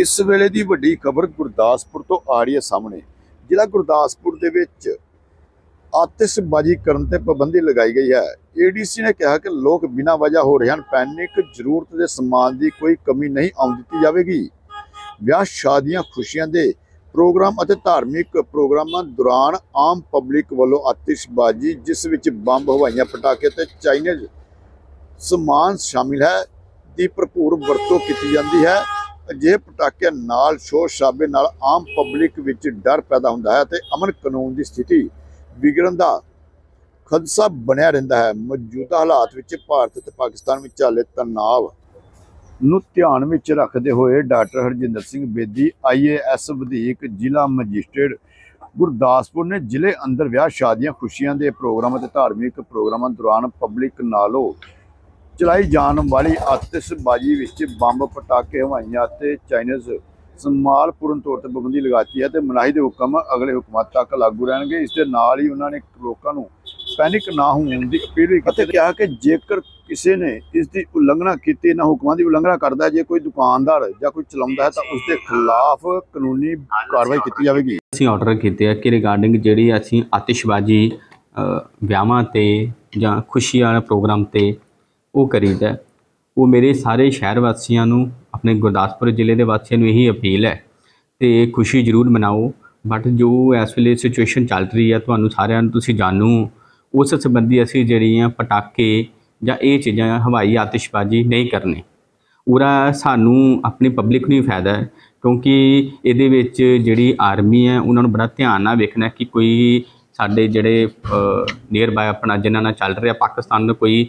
ਇਸ ਵੇਲੇ ਦੀ ਵੱਡੀ ਖਬਰ ਗੁਰਦਾਸਪੁਰ ਤੋਂ ਆ ਰਹੀ ਹੈ ਸਾਹਮਣੇ, ਜ਼ਿਲ੍ਹਾ ਗੁਰਦਾਸਪੁਰ ਦੇ ਵਿੱਚ ਆਤਿਸ਼ਬਾਜ਼ੀ ਕਰਨ ਤੇ ਪਾਬੰਦੀ ਲਗਾਈ ਗਈ ਹੈ। ਏਡੀਸੀ ਨੇ ਕਿਹਾ ਕਿ ਲੋਕ ਬਿਨਾਂ ਵਜ੍ਹਾ ਹੋ ਰਹੇ ਹਨ, ਪੈਨਿਕ ਜ਼ਰੂਰਤ ਦੇ ਸਮਾਨ ਦੀ ਕੋਈ ਕਮੀ ਨਹੀਂ ਆਉਣ ਦਿੱਤੀ ਜਾਵੇਗੀ। ਵਿਆਹ ਸ਼ਾਦੀਆਂ, ਖੁਸ਼ੀਆਂ ਦੇ ਪ੍ਰੋਗਰਾਮ ਅਤੇ ਧਾਰਮਿਕ ਪ੍ਰੋਗਰਾਮਾਂ ਦੌਰਾਨ ਆਮ ਪਬਲਿਕ ਵੱਲੋਂ ਆਤਿਸ਼ਬਾਜ਼ੀ, ਜਿਸ ਵਿੱਚ ਬੰਬ, ਹਵਾਈਆਂ, ਪਟਾਕੇ ਤੇ ਚਾਈਨੀਜ਼ ਸਮਾਨ ਸ਼ਾਮਿਲ ਹੈ, ਦੀ ਭਰਪੂਰ ਵਰਤੋਂ ਕੀਤੀ ਜਾਂਦੀ ਹੈ। ਅਜਿਹੇ ਪਟਾਕਿਆਂ ਨਾਲ ਸ਼ੋਰ ਸ਼ਰਾਬੇ ਨਾਲ ਆਮ ਪਬਲਿਕ ਵਿੱਚ ਡਰ ਪੈਦਾ ਹੁੰਦਾ ਹੈ ਤੇ ਅਮਨ ਕਾਨੂੰਨ ਦੀ ਸਥਿਤੀ ਵਿਗੜਨ ਦਾ ਖਦਸ਼ਾ ਬਣਿਆ ਰਹਿੰਦਾ ਹੈ। ਮੌਜੂਦਾ ਹਾਲਾਤ ਵਿੱਚ ਭਾਰਤ ਅਤੇ ਪਾਕਿਸਤਾਨ ਵਿਚਾਲੇ ਤਣਾਅ ਨੂੰ ਧਿਆਨ ਵਿੱਚ ਰੱਖਦੇ ਹੋਏ ਡਾਕਟਰ ਹਰਜਿੰਦਰ ਸਿੰਘ ਬੇਦੀ ਆਈਏਐਸ ਵਧੀਕ ਜ਼ਿਲ੍ਹਾ ਮੈਜਿਸਟ੍ਰੇਟ ਗੁਰਦਾਸਪੁਰ ਨੇ ਜ਼ਿਲ੍ਹੇ ਅੰਦਰ ਵਿਆਹ ਸ਼ਾਦੀਆਂ ਖੁਸ਼ੀਆਂ ਦੇ ਪ੍ਰੋਗਰਾਮ ਅਤੇ ਧਾਰਮਿਕ ਪ੍ਰੋਗਰਾਮਾਂ ਦੌਰਾਨ ਪਬਲਿਕ ਨਾਲੋਂ ਚਲਾਈ ਜਾਣ ਵਾਲੀ ਆਤਿਸ਼ਬਾਜ਼ੀ ਵਿੱਚ ਬੰਬ ਪਟਾਕੇ ਹਵਾਈਆਂ ਅਤੇ ਚਾਈਨੀਜ਼ ਸਮਾਲ ਪੂਰਨ ਤੌਰ ਤੇ ਪਾਬੰਦੀ ਲਗਾਤੀ ਹੈ ਤੇ ਮਨਾਹੀ ਦੇ ਹੁਕਮ ਅਗਲੇ ਹੁਕਮਾਂ ਤੱਕ ਲਾਗੂ ਰਹਿਣਗੇ। ਇਸ ਦੇ ਨਾਲ ਹੀ ਉਹਨਾਂ ਨੇ ਲੋਕਾਂ ਨੂੰ ਪੈਨਿਕ ਨਾ ਹੋਣ ਦੀ ਅਪੀਲ ਵੀ ਕੀਤੀ ਅਤੇ ਕਿਹਾ ਕਿ ਜੇਕਰ ਕਿਸੇ ਨੇ ਇਸ ਦੀ ਉਲੰਘਣਾ ਕੀਤੀ ਇਹਨਾਂ ਹੁਕਮਾਂ ਦੀ ਉਲੰਘਣਾ ਕਰਦਾ ਹੈ, ਜੇ ਕੋਈ ਦੁਕਾਨਦਾਰ ਜਾਂ ਕੋਈ ਚਲਾਉਂਦਾ ਹੈ ਤਾਂ ਉਸ ਦੇ ਖਿਲਾਫ ਕਾਨੂੰਨੀ ਕਾਰਵਾਈ ਕੀਤੀ ਜਾਵੇਗੀ। ਅਸੀਂ ਆਰਡਰ ਕੀਤੇ ਆ ਕਿ ਰਿਗਾਰਡਿੰਗ ਜਿਹੜੀ ਅਸੀਂ ਆਤਿਸ਼ਬਾਜ਼ੀ ਵਿਆਹਾਂ ਤੇ ਜਾਂ ਖੁਸ਼ੀ ਵਾਲੇ ਪ੍ਰੋਗਰਾਮ ਤੇ ਉਹ ਕਰੀਦਾ ਉਹ ਮੇਰੇ ਸਾਰੇ ਸ਼ਹਿਰ ਵਾਸੀਆਂ ਨੂੰ, ਆਪਣੇ ਗੁਰਦਾਸਪੁਰ ਜ਼ਿਲ੍ਹੇ ਦੇ ਵਾਸੀਆਂ ਨੂੰ ਇਹੀ ਅਪੀਲ ਹੈ ਤੇ ਖੁਸ਼ੀ ਜ਼ਰੂਰ ਮਨਾਓ। ਬਟ ਜੋ ਇਸ ਵੇਲੇ ਸਿਚੁਏਸ਼ਨ ਚੱਲ ਰਹੀ ਹੈ, ਤੁਹਾਨੂੰ ਸਾਰਿਆਂ ਨੂੰ ਤੁਸੀਂ ਜਾਣੂ ਉਸ ਸੰਬੰਧੀ ਅਸੀਂ ਜਿਹੜੀਆਂ ਪਟਾਕੇ ਜਾਂ ਇਹ ਚੀਜ਼ਾਂ, ਹਵਾਈ ਆਤਿਸ਼ਬਾਜ਼ੀ ਨਹੀਂ ਕਰਨੀ। ਉਹਦਾ ਸਾਨੂੰ, ਆਪਣੀ ਪਬਲਿਕ ਨੂੰ ਹੀ ਫਾਇਦਾ ਹੈ, ਕਿਉਂਕਿ ਇਹਦੇ ਵਿੱਚ ਜਿਹੜੀ ਆਰਮੀ ਹੈ, ਉਹਨਾਂ ਨੂੰ ਬੜਾ ਧਿਆਨ ਨਾਲ ਵੇਖਣਾ ਕਿ ਕੋਈ ਸਾਡੇ ਜਿਹੜੇ ਨੀਅਰ ਬਾਏ ਆਪਣਾ ਜਿਨ੍ਹਾਂ ਨਾਲ ਚੱਲ ਰਿਹਾ, ਪਾਕਿਸਤਾਨ ਦਾ ਕੋਈ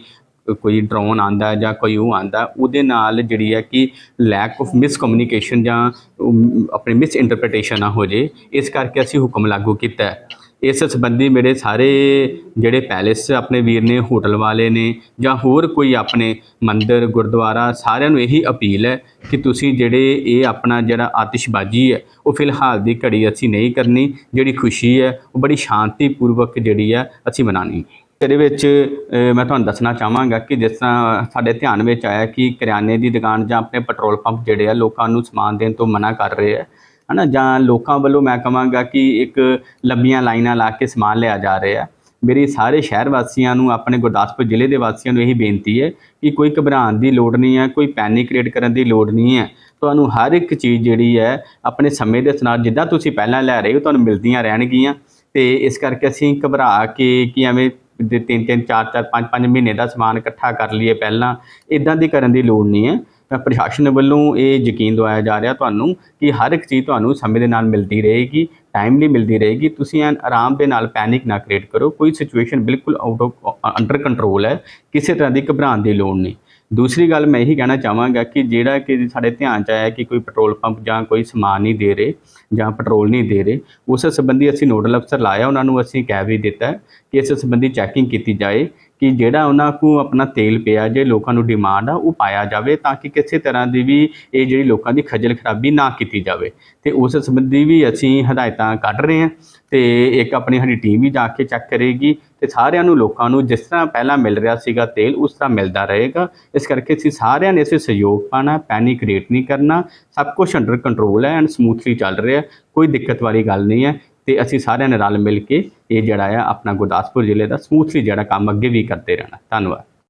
ਕੋਈ ਡਰੋਨ ਆਂਦਾ ਜਾਂ ਕੋਈ ਉਹ ਆਂਦਾ ਉਹਦੇ ਨਾਲ ਜਿਹੜੀ ਹੈ ਕਿ ਲੈਕ ਆਫ ਮਿਸਕਮਿਊਨੀਕੇਸ਼ਨ ਜਾਂ ਆਪਣੇ ਆਪਣੀ ਮਿਸ ਇੰਟਰਪ੍ਰੀਟੇਸ਼ਨ ਨਾ ਹੋ ਜੇ। ਇਸ ਕਰਕੇ ਅਸੀਂ ਹੁਕਮ ਲਾਗੂ ਕੀਤਾ ਹੈ। ਇਸ ਸੰਬੰਧੀ ਮੇਰੇ ਸਾਰੇ ਜਿਹੜੇ ਪੈਲੇਸ ਆਪਣੇ ਵੀਰ ਨੇ ਹੋਟਲ ਵਾਲੇ ਨੇ ਜਾਂ ਹੋਰ ਕੋਈ ਆਪਣੇ ਮੰਦਿਰ, ਗੁਰਦੁਆਰਾ, ਸਾਰਿਆਂ ਨੂੰ ਇਹੀ ਅਪੀਲ ਹੈ ਕਿ ਤੁਸੀਂ ਜਿਹੜੇ ਇਹ ਆਪਣਾ ਜਿਹੜਾ ਆਤਿਸ਼ਬਾਜ਼ੀ ਹੈ, ਉਹ ਫਿਲਹਾਲ ਦੀ ਘੜੀ ਅਸੀਂ ਨਹੀਂ ਕਰਨੀ। ਜਿਹੜੀ ਖੁਸ਼ੀ ਹੈ, ਉਹ ਬੜੀ ਸ਼ਾਂਤੀਪੂਰਵਕ ਜਿਹੜੀ ਹੈ, ਅਸੀਂ ਮਨਾਣੀ ਇਹਦੇ ਵਿੱਚ ਮੈਂ ਤੁਹਾਨੂੰ ਦੱਸਣਾ ਚਾਹਾਂਗਾ ਕਿ ਜਿਸ ਤਰ੍ਹਾਂ ਸਾਡੇ ਧਿਆਨ ਵਿੱਚ ਆਇਆ ਕਿ ਕਰਿਆਨੇ ਦੀ ਦੁਕਾਨ ਜਾਂ ਆਪਣੇ ਪੈਟਰੋਲ ਪੰਪ ਜਿਹੜੇ ਆ, ਲੋਕਾਂ ਨੂੰ ਸਮਾਨ ਦੇਣ ਤੋਂ ਮਨਾ ਕਰ ਰਹੇ ਆ, ਹਨਾ? ਜਾਂ ਲੋਕਾਂ ਵੱਲੋਂ ਮੈਂ ਕਹਾਂਗਾ ਕਿ ਇੱਕ ਲੰਬੀਆਂ ਲਾਈਨਾਂ ਲਾ ਕੇ ਸਮਾਨ ਲਿਆ ਜਾ ਰਿਹਾ ਮੇਰੀ ਸਾਰੇ ਸ਼ਹਿਰ ਵਾਸੀਆਂ ਨੂੰ, ਆਪਣੇ ਗੁਰਦਾਸਪੁਰ ਜ਼ਿਲ੍ਹੇ ਦੇ ਵਾਸੀਆਂ ਨੂੰ ਇਹੀ ਬੇਨਤੀ ਹੈ ਕਿ ਕੋਈ ਘਬਰਾਉਣ ਦੀ ਲੋੜ ਨਹੀਂ ਹੈ, ਕੋਈ ਪੈਨਿਕ ਕ੍ਰੀਏਟ ਕਰਨ ਦੀ ਲੋੜ ਨਹੀਂ ਹੈ। ਤੁਹਾਨੂੰ ਹਰ ਇੱਕ ਚੀਜ਼ ਜਿਹੜੀ ਹੈ, ਆਪਣੇ ਸਮੇਂ ਦੇ ਨਾਲ ਜਿੱਦਾਂ ਤੁਸੀਂ ਪਹਿਲਾਂ ਲੈ ਰਹੇ ਹੋ, ਤੁਹਾਨੂੰ ਮਿਲਦੀਆਂ ਰਹਿਣਗੀਆਂ। ਤੇ ਇਸ ਕਰਕੇ ਅਸੀਂ ਘਬਰਾ ਕੇ ਕਿ ਐਵੇਂ ਦੇ ਤਿੰਨ ਤਿੰਨ, ਚਾਰ ਚਾਰ, ਪੰਜ ਪੰਜ ਮਹੀਨੇ ਦਾ ਸਮਾਨ ਇਕੱਠਾ ਕਰ ਲਈਏ ਪਹਿਲਾਂ ਇਦਾਂ ਦੀ ਕਰਨ ਦੀ ਲੋੜ ਨਹੀਂ ਹੈ। ਤਾਂ ਪ੍ਰਸ਼ਾਸਨ ਵੱਲੋਂ ਇਹ ਯਕੀਨ ਦਵਾਇਆ ਜਾ ਰਿਹਾ ਤੁਹਾਨੂੰ ਕਿ ਹਰ ਇੱਕ ਚੀਜ਼ ਤੁਹਾਨੂੰ ਸਮੇਂ ਦੇ ਨਾਲ ਮਿਲਦੀ ਰਹੇਗੀ ਟਾਈਮਲੀ ਮਿਲਦੀ ਰਹੇਗੀ। ਤੁਸੀਂ ਐਨ ਆਰਾਮ ਦੇ ਨਾਲ ਪੈਨਿਕ ਨਾ ਕ੍ਰੀਏਟ ਕਰੋ। ਕੋਈ ਸਿਚੁਏਸ਼ਨ ਬਿਲਕੁਲ ਆਊਟ ਆਫ ਅੰਡਰ ਕੰਟਰੋਲ ਹੈ। ਕਿਸੇ ਤਰ੍ਹਾਂ ਦੀ ਘਬਰਾਉਣ ਦੀ ਲੋੜ ਨਹੀਂ। ਦੂਸਰੀ ਗੱਲ ਮੈਂ ਇਹੀ ਕਹਿਣਾ ਚਾਹਾਂਗਾ ਕਿ ਜਿਹੜਾ ਕਿ ਸਾਡੇ ਧਿਆਨ ਚ ਆਇਆ ਕਿ ਕੋਈ ਪੈਟਰੋਲ ਪੰਪ ਜਾਂ ਕੋਈ ਸਮਾਨ ਨਹੀਂ ਦੇ ਰਹੇ ਜਾਂ ਪੈਟਰੋਲ ਨਹੀਂ ਦੇ ਰਹੇ, ਉਸ ਸੰਬੰਧੀ ਅਸੀਂ ਨੋਡਲ ਅਫਸਰ ਲਾਇਆ, ਉਹਨਾਂ ਨੂੰ ਅਸੀਂ ਕਹਿ ਵੀ ਦਿੱਤਾ ਕਿ ਇਸ ਸੰਬੰਧੀ ਚੈਕਿੰਗ ਕੀਤੀ ਜਾਏ ਕਿ ਜਿਹੜਾ ਉਹਨਾਂ ਕੋਲ ਆਪਣਾ ਤੇਲ ਪਿਆ, ਜੇ ਲੋਕਾਂ ਨੂੰ ਡਿਮਾਂਡ ਆ, ਉਹ ਪਾਇਆ ਜਾਵੇ ਤਾਂ ਕਿ ਕਿਸੇ ਤਰ੍ਹਾਂ ਦੀ ਵੀ ਇਹ ਜਿਹੜੀ ਲੋਕਾਂ ਦੀ ਖੱਜਲ ਖਰਾਬੀ ਨਾ ਕੀਤੀ ਜਾਵੇ। ਤੇ ਉਸ ਸੰਬੰਧੀ ਵੀ ਅਸੀਂ ਹਦਾਇਤਾਂ ਕੱਢ ਰਹੇ ਹਾਂ ਤੇ ਇੱਕ ਆਪਣੀ ਸਾਡੀ ਟੀਮ ਵੀ ਜਾ ਕੇ ਚੈੱਕ ਕਰੇਗੀ ਤੇ ਸਾਰਿਆਂ ਨੂੰ, ਲੋਕਾਂ ਨੂੰ ਜਿਸ ਤਰ੍ਹਾਂ ਪਹਿਲਾਂ ਮਿਲ ਰਿਹਾ ਸੀਗਾ ਤੇਲ, ਉਸ ਤਰ੍ਹਾਂ ਮਿਲਦਾ ਰਹੇਗਾ। ਇਸ ਕਰਕੇ ਅਸੀਂ ਸਾਰਿਆਂ ਨੇ ਇਸੇ ਸਹਿਯੋਗ ਪਾਣਾ ਪੈਨਿਕ ਕ੍ਰੀਏਟ ਨਹੀਂ ਕਰਨਾ। ਸਭ ਕੁਝ ਅੰਡਰ ਕੰਟਰੋਲ ਹੈ ਐਂਡ ਸਮੂਥਲੀ ਚੱਲ ਰਿਹਾ ਕੋਈ ਦਿੱਕਤ ਵਾਲੀ ਗੱਲ ਨਹੀਂ ਹੈ। ਤੇ ਅਸੀਂ ਸਾਰਿਆਂ ਨੇ ਰਲ ਮਿਲ ਕੇ ਇਹ ਜਿਹੜਾ ਆ ਆਪਣਾ ਗੁਰਦਾਸਪੁਰ ਜ਼ਿਲ੍ਹੇ ਦਾ ਸਮੂਥਲੀ ਜਿਹੜਾ ਕੰਮ ਅੱਗੇ ਵੀ ਕਰਦੇ ਰਹਿਣਾ। ਧੰਨਵਾਦ।